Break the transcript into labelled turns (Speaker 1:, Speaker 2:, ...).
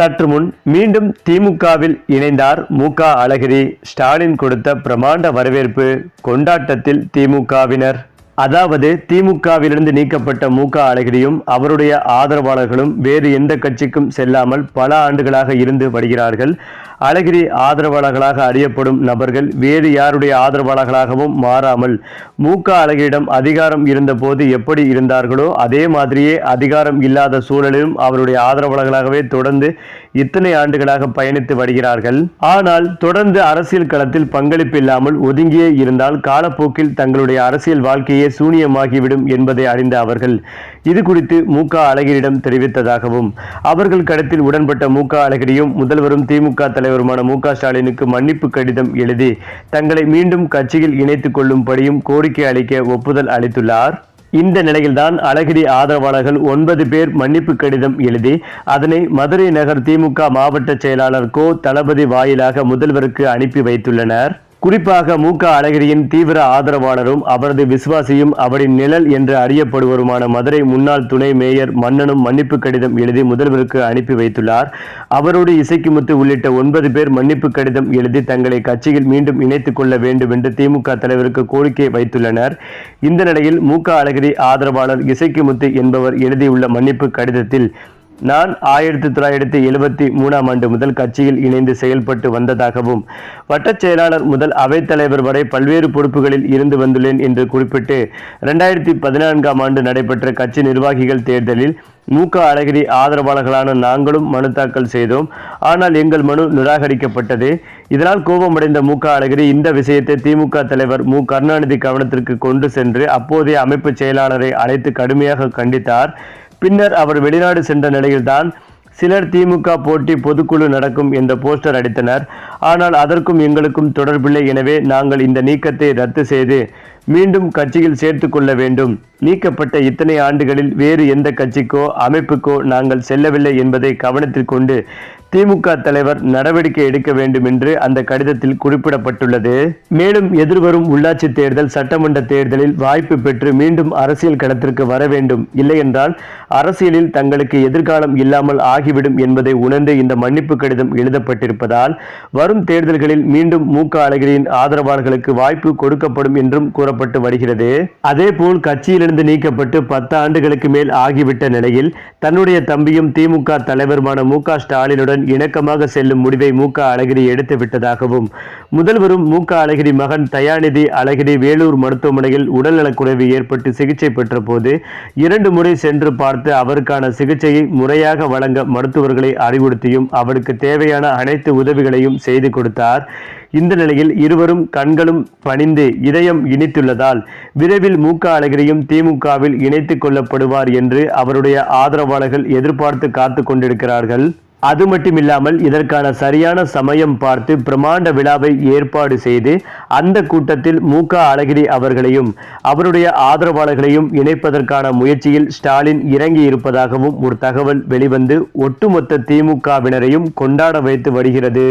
Speaker 1: சற்று முன் மீண்டும் திமுகவில் இணைந்தார் மு க அழகிரி. ஸ்டாலின் கொடுத்த பிரமாண்ட வரவேற்பு கொண்டாட்டத்தில் திமுகவினர். அதாவது திமுகவிலிருந்து நீக்கப்பட்ட மு க அழகிரியும் அவருடைய ஆதரவாளர்களும் வேறு எந்த கட்சிக்கும் செல்லாமல் பல ஆண்டுகளாக இருந்து வருகிறார்கள். அழகிரி ஆதரவாளர்களாக அறியப்படும் நபர்கள் வேறு யாருடைய ஆதரவாளர்களாகவும் மாறாமல் மு க அழகிரிடம் அதிகாரம் இருந்தபோது எப்படி இருந்தார்களோ அதே மாதிரியே அதிகாரம் இல்லாத சூழலிலும் அவருடைய ஆதரவாளர்களாகவே தொடர்ந்து இத்தனை ஆண்டுகளாக பயணித்து வருகிறார்கள். ஆனால் தொடர்ந்து அரசியல் களத்தில் பங்களிப்பு இல்லாமல் ஒதுங்கியே இருந்தால் காலப்போக்கில் தங்களுடைய அரசியல் வாழ்க்கையே சூனியமாகிவிடும் என்பதை அறிந்த அவர்கள் இது குறித்து மு. க. தெரிவித்ததாகவும் அவர்கள் கடத்தில் உடன்பட்ட மு. க. அழகிரியும் முதல்வரும் திமுக தலைவருமான மு. க. ஸ்டாலினுக்கு மன்னிப்பு கடிதம் எழுதி தங்களை மீண்டும் கட்சியில் இணைத்துக் கொள்ளும்படியும் கோரிக்கை அளிக்க ஒப்புதல் அளித்துள்ளார். இந்த நிலையில்தான் அழகிரி ஆதரவாளர்கள் ஒன்பது பேர் மன்னிப்பு கடிதம் எழுதி அதனை மதுரை நகர் திமுக மாவட்ட செயலாளர் கோ தளபதி வாயிலாக முதல்வருக்கு அனுப்பி வைத்துள்ளனர். குறிப்பாக மு க அழகிரியின் தீவிர ஆதரவாளரும் அவரது விசுவாசியும் அவரின் நிழல் என்று அறியப்படுவருமான மதுரை முன்னாள் துணை மேயர் மன்னனும் மன்னிப்பு கடிதம் எழுதி முதல்வருக்கு அனுப்பி வைத்துள்ளார். அவரோடு இசைக்குமுத்து உள்ளிட்ட ஒன்பது பேர் மன்னிப்பு கடிதம் எழுதி தங்களை கட்சியில் மீண்டும் இணைத்துக் கொள்ள வேண்டும் என்று திமுக தலைவருக்கு கோரிக்கை வைத்துள்ளனர். இந்த நிலையில் மு க அழகிரி ஆதரவாளர் இசைக்குமுத்து என்பவர் எழுதியுள்ள மன்னிப்பு கடிதத்தில் நான் ஆயிரத்தி தொள்ளாயிரத்தி எழுபத்தி மூணாம் ஆண்டு முதல் கட்சியில் இணைந்து செயல்பட்டு வந்ததாகவும் வட்டச் செயலாளர் முதல் அவைத்தலைவர் வரை பல்வேறு பொறுப்புகளில் இருந்து வந்துள்ளேன் என்று குறிப்பிட்டு ரெண்டாயிரத்தி பதினான்காம் ஆண்டு நடைபெற்ற கட்சி நிர்வாகிகள் தேர்தலில் மு. க. அழகிரி ஆதரவாளர்களான நாங்களும் மனு தாக்கல் செய்தோம். ஆனால் எங்கள் மனு நிராகரிக்கப்பட்டது. இதனால் கோபமடைந்த மு. க. அழகிரி இந்த விஷயத்தை திமுக தலைவர் மு. கருணாநிதி கவனத்திற்கு கொண்டு சென்று அப்போதைய அமைப்பு செயலாளரை அழைத்து கடுமையாக கண்டித்தார். பின்னர் அவர் வெளிநாடு சென்ற நிலையில்தான் சிலர் திமுக போட்டி பொதுக்குழு நடக்கும் என்ற போஸ்டர் அடித்தனர். ஆனால் அதற்கும் எங்களுக்கும் தொடர்பில்லை. எனவே நாங்கள் இந்த நீக்கத்தை ரத்து செய்து மீண்டும் கட்சியில் சேர்த்து கொள்ள வேண்டும். நீக்கப்பட்ட இத்தனை ஆண்டுகளில் வேறு எந்த கட்சிக்கோ அமைப்புக்கோ நாங்கள் செல்லவில்லை என்பதை கவனத்தில் கொண்டு திமுக தலைவர் நடவடிக்கை எடுக்க வேண்டும் என்று அந்த கடிதத்தில் குறிப்பிடப்பட்டுள்ளது. மேலும் எதிர்வரும் உள்ளாட்சி தேர்தல் சட்டமன்ற தேர்தலில் வாய்ப்பு பெற்று மீண்டும் அரசியல் களத்திற்கு வர வேண்டும். இல்லையென்றால் அரசியலில் தங்களுக்கு எதிர்காலம் இல்லாமல் ஆகிவிடும் என்பதை உணர்ந்து இந்த மன்னிப்பு கடிதம் எழுதப்பட்டிருப்பதால் வரும் தேர்தல்களில் மீண்டும் மு. க. அழகிரியின் ஆதரவாளர்களுக்கு வாய்ப்பு கொடுக்கப்படும் என்றும் கூறப்பட்டு வருகிறது. அதேபோல் கட்சியிலிருந்து நீக்கப்பட்டு பத்து ஆண்டுகளுக்கு மேல் ஆகிவிட்ட நிலையில் தன்னுடைய தம்பியும் திமுக தலைவருமான மு. க. ஸ்டாலினுடன் இணக்கமாக செல்லும் முடிவை மு க அழகிரி எடுத்து விட்டதாகவும் முதல்வரும் மு க அழகிரி மகன் தயாநிதி அழகிரி வேலூர் மருத்துவமனையில் உடல்நலக்குறைவு ஏற்பட்டு சிகிச்சை பெற்ற போது இரண்டு முறை சென்று பார்த்து அவருக்கான சிகிச்சையை முறையாக வழங்க மருத்துவர்களை அறிவுறுத்தியும் அவருக்கு தேவையான அனைத்து உதவிகளையும் செய்து கொடுத்தார். இந்த நிலையில் இருவரும் கண்களும் பணிந்து இதயம் இனித்துள்ளதால் விரைவில் மு க அழகிரியும் திமுகவில் இணைத்துக் கொள்ளப்படுவார் என்று அவருடைய ஆதரவாளர்கள் எதிர்பார்த்து காத்து கொண்டிருக்கிறார்கள். அது மட்டுமில்லாமல் இதற்கான சரியான சமயம் பார்த்து பிரமாண்ட விழாவை ஏற்பாடு செய்து அந்த கூட்டத்தில் மு க. அழகிரி அவர்களையும் அவருடைய ஆதரவாளர்களையும் இணைப்பதற்கான முயற்சியில் ஸ்டாலின் இறங்கி இருப்பதாகவும் ஒரு தகவல் வெளிவந்து ஒட்டுமொத்த திமுகவினரையும் கொண்டாட வைத்து வருகிறது.